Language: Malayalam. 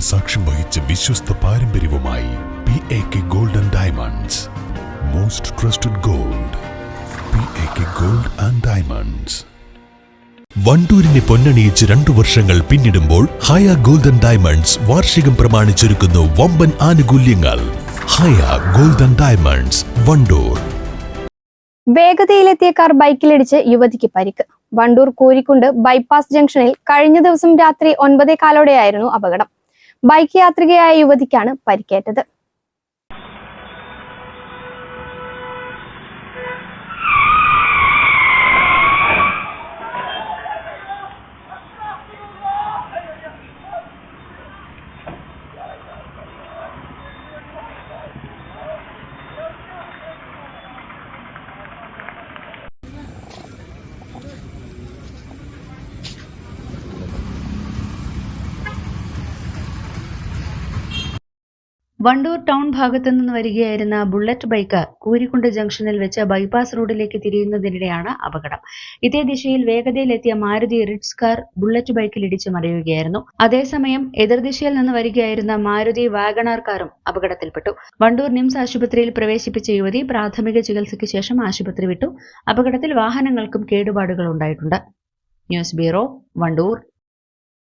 സാക്ഷ്യം വഹിച്ച വിശ്വസ്ത പാരമ്പര്യവുമായി P A K gold and diamonds most trusted gold P A K gold and diamonds വണ്ടൂരിനെ പൊന്നണിയിച്ച് രണ്ടു വർഷങ്ങൾ പിന്നിടുമ്പോൾ ഹയ ഗോൾഡൻ ഡയമണ്ട്സ് വാർഷികം പ്രമാണിച്ചൊരുക്കുന്നു വമ്പൻ ആനുകൂല്യങ്ങൾ. Haya golden diamonds Wandoor. വേഗതയിലെത്തിയ car ബൈക്കിലിടിച്ച് യുവതിക്ക് പരിക്ക്. വണ്ടൂർ കൂരിക്കുണ്ട് ബൈപ്പാസ് ജംഗ്ഷനിൽ കഴിഞ്ഞ ദിവസം രാത്രി ഒൻപതേ കാലോടെയായിരുന്നു അപകടം. ബൈക്ക് യാത്രികയായ യുവതിക്കാണ് പരിക്കേറ്റത്. വണ്ടൂർ ടൗൺ ഭാഗത്തു നിന്ന് വരികയായിരുന്ന ബുള്ളറ്റ് ബൈക്ക് കൂരിക്കുണ്ട് ജംഗ്ഷനിൽ വെച്ച് ബൈപ്പാസ് റോഡിലേക്ക് തിരിയുന്നതിനിടെയാണ് അപകടം. ഇതേ ദിശയിൽ വേഗതയിലെത്തിയ മാരുതി റിഡ്സ് കാർ ബുള്ളറ്റ് ബൈക്കിൽ ഇടിച്ച് മറിയുകയായിരുന്നു. അതേസമയം എതിർദിശയിൽ നിന്ന് വരികയായിരുന്ന മാരുതി വാഗണാർ കാറും അപകടത്തിൽപ്പെട്ടു. വണ്ടൂർ നിംസ് ആശുപത്രിയിൽ പ്രവേശിപ്പിച്ച യുവതി പ്രാഥമിക ചികിത്സയ്ക്ക് ശേഷം ആശുപത്രി വിട്ടു. അപകടത്തിൽ വാഹനങ്ങൾക്കും കേടുപാടുകൾ ഉണ്ടായിട്ടുണ്ട് ന്യൂസ് ബ്യൂറോ വണ്ടൂർ.